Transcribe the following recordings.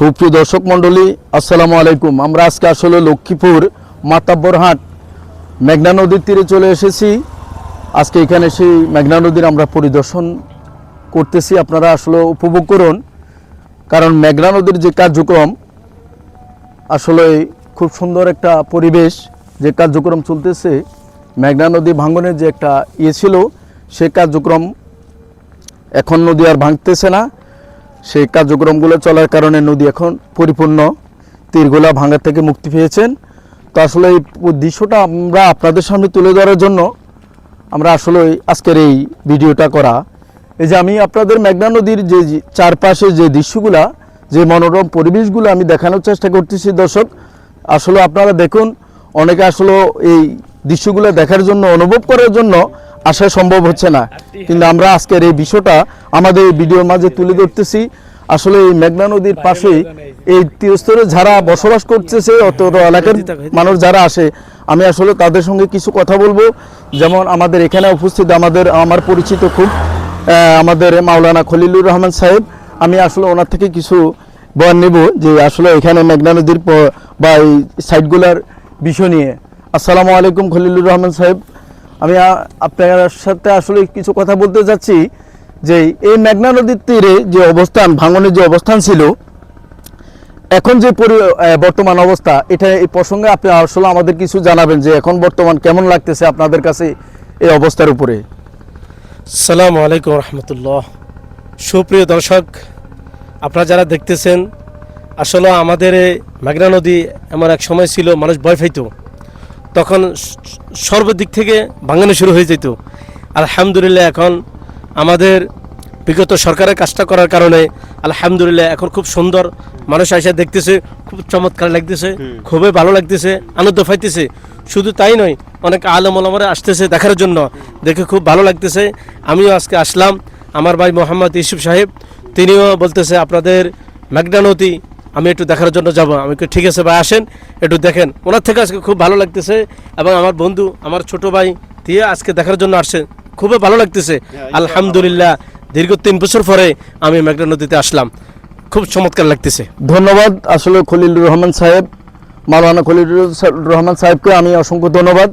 সুপ্রিয় দর্শক মণ্ডলী, আসসালামু আলাইকুম। আমরা আজকে আসলে লক্ষ্মীপুর মাতাব্বরহাট মেঘনা নদীর তীরে চলে এসেছি। আজকে এখানে সেই মেঘনা নদীর আমরা পরিদর্শন করতেছি। আপনারা আসলে উপভোগ করুন, কারণ মেঘনা নদীর যে কার্যক্রম, আসলে খুব সুন্দর একটা পরিবেশ যে কার্যক্রম চলতেছে, মেঘনা নদী ভাঙ্গনের যে একটা ইয়ে ছিল, সে কার্যক্রম এখন নদী আর ভাঙতেছে না। সেই কার্যক্রমগুলো চলার কারণে নদী এখন পরিপূর্ণ, তীরগুলা ভাঙা থেকে মুক্তি পেয়েছেন। তো আসলে এই দৃশ্যটা আমরা আপনাদের সামনে তুলে ধরার জন্য আমরা আসলে আজকের এই ভিডিওটা করা। এই যে আমি আপনাদের মেঘনা নদীর যে চারপাশে যে দৃশ্যগুলা, যে মনোরম পরিবেশগুলো আমি দেখানোর চেষ্টা করতেছি, দর্শক, আসলে আপনারা দেখুন, অনেকে আসলে এই দৃশ্যগুলো দেখার জন্য, অনুভব করার জন্য আসা সম্ভব হচ্ছে না। কিন্তু আমরা আজকের এই বিষয়টা আমাদের এই ভিডিওর মাঝে তুলে ধরতেছি। আসলে এই মেঘনা নদীর পাশে এই তীরস্থলে যারা বসবাস করতেছে অত এলাকার মানুষ যারা আসে, আমি আসলে তাদের সঙ্গে কিছু কথা বলব। যেমন আমাদের এখানে উপস্থিত আমাদের, আমার পরিচিত খুব আমাদের মাওলানা খলিলুর রহমান সাহেব। আমি আসলে ওনার থেকে কিছু বয়ান নেব যে আসলে এখানে মেঘনা নদীর বা এই সাইটগুলার বিষয় নিয়ে। আসসালামু আলাইকুম খলিলুর রহমান সাহেব। আমি আপনার সাথে আসলে কিছু কথা বলতে চাচ্ছি যে এই মেঘনা নদীর তীরে যে অবস্থান, ভাঙনের যে অবস্থান ছিল, এখন যে বর্তমান অবস্থা, এটা এই প্রসঙ্গে আপনি আসলে আমাদের কিছু জানাবেন যে এখন বর্তমান কেমন লাগতেছে আপনাদের কাছে এই অবস্থার উপরে। সালামু আলাইকুম রহমতুল্লাহ। সুপ্রিয় দর্শক, আপনারা যারা দেখতেছেন, আসলে আমাদের মেঘনা নদী এমন এক সময় ছিল, মানুষ ভয় পাইত। তখন সর্বদিক থেকে ভাঙানো শুরু হয়ে যেত। আলহামদুলিল্লাহ এখন আমাদের বিগত সরকারের কাজটা করার কারণে আলহামদুলিল্লাহ এখন খুব সুন্দর মানুষ এসে দেখতেছে খুব চমৎকার লাগতেছে খুবই ভালো লাগতেছে আনন্দ পাইতেছে। শুধু তাই নয় অনেক আলম আলমারে আসতেছে দেখার জন্য। দেখে খুব ভালো লাগতেছে। আমিও আজকে আসলাম। আমার ভাই মোহাম্মদ ইউসুফ সাহেব তিনিও বলতেছে আপনাদের নদী আমি একটু দেখার জন্য যাব। আমি ঠিক আছে ভাই আসেন। একটু দেখেন। ওনার থেকে আজকে খুব ভালো লাগতেছে এবং আমার বন্ধু আমার ছোট ভাই দিয়ে আজকে দেখার জন্য আসছে। খুবই ভালো লাগতেছে। আলহামদুলিল্লাহ দীর্ঘ তিন বছর পরে আমি মেঘনা নদীতে আসলাম। খুব চমৎকার লাগতেছে। ধন্যবাদ। আসলে খলিলুর রহমান সাহেব মাওলানা খলিলুর রহমান সাহেবকে আমি অসংখ্য ধন্যবাদ।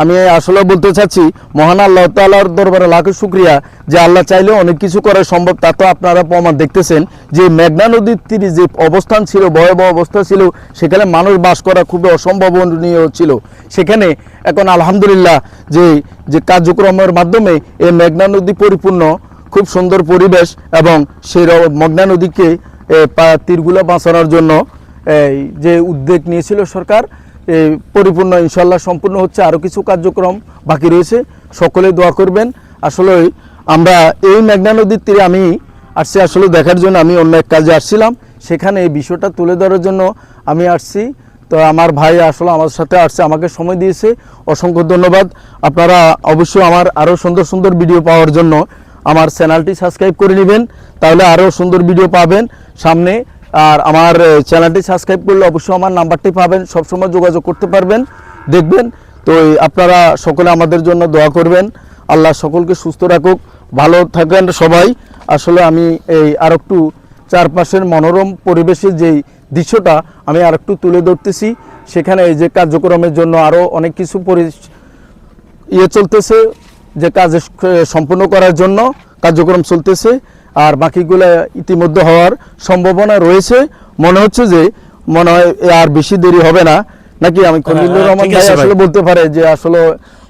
আমি আসলে বলতে চাচ্ছি, মহান আল্লাহ তাল্লাহর দরবারে লাখো শুক্রিয়া যে আল্লাহ চাইলে অনেক কিছু করা সম্ভব, তা তো আপনারা প্রমাণ দেখতেছেন। যে মেঘনা নদীর তীরে যে অবস্থান ছিল, ভয়াবহ অবস্থা ছিল, সেখানে মানুষ বাস করা খুবই অসম্ভাবনীয় ছিল। সেখানে এখন আলহামদুলিল্লাহ যে যে কার্যক্রমের মাধ্যমে এই মেঘনা নদী পরিপূর্ণ, খুব সুন্দর পরিবেশ এবং সেই মগ্না নদীকে তীরগুলো বাঁচানোর জন্য যে উদ্যোগ নিয়েছিল সরকার পরিপূর্ণ ইনশাল্লাহ সম্পূর্ণ হচ্ছে আরও কিছু কার্যক্রম বাকি রয়েছে। সকলে দোয়া করবেন। আসলে আমরা এই মেঘনা নদীর তীরে আমি আসছি, আসলে দেখার জন্য আমি অন্য এক কাজে আসছিলাম। সেখানে এই বিষয়টা তুলে ধরার জন্য আমি আসছি। তো আমার ভাই আসলে আমার সাথে আসছে, আমাকে সময় দিয়েছে। অসংখ্য ধন্যবাদ। আপনারা অবশ্যই আমার আরও সুন্দর সুন্দর ভিডিও পাওয়ার জন্য আমার চ্যানেলটি সাবস্ক্রাইব করে নেবেন। তাহলে আরও সুন্দর ভিডিও পাবেন। সামনে আর আমার চ্যানেলটি সাবস্ক্রাইব করলে অবশ্যই আমার নাম্বারটি পাবেন, সবসময় যোগাযোগ করতে পারবেন, দেখবেন। তো আপনারা সকলে আমাদের জন্য দোয়া করবেন। আল্লাহ সকলকে সুস্থ রাখুক, ভালো থাকেন সবাই। আসলে আমি এই আর একটু চারপাশের মনোরম পরিবেশের যেই দৃশ্যটা আমি আর একটু তুলে ধরতেছি। সেখানে এই যে কার্যক্রমের জন্য আরও অনেক কিছু পরি ইয়ে চলতেছে, যে কাজ সম্পূর্ণ করার জন্য কার্যক্রম চলতেছে। আর বাকিগুলো ইতিমধ্যে হওয়ার সম্ভাবনা রয়েছে। মনে হচ্ছে যে মনে হয় আর বেশি দেরি হবে না। নাকি আমি খলিলুর হ্যাঁ, রহমান ভাই আসলে বলতে পারে যে আসলে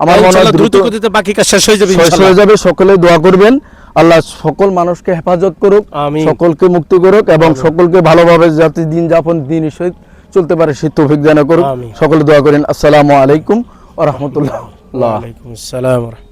আমার মনে হয় দ্রুত গতিতে বাকি কাজ শেষ হয়ে যাবে শেষ হয়ে যাবে সকলে দোয়া করবেন। আল্লাহ সকল মানুষকে হেফাজত করুক। সকলকে মুক্তি করুক এবং সকলকে ভালোভাবে যাতে দিন যাপন দিন সহিত চলতে পারে সে তৌফিক দান করুক। সকলে দোয়া করেন। আসসালামু আলাইকুম ওয়া রাহমাতুল্লাহ। আসসালাম ওয়া রাহমাতুল্লাহ।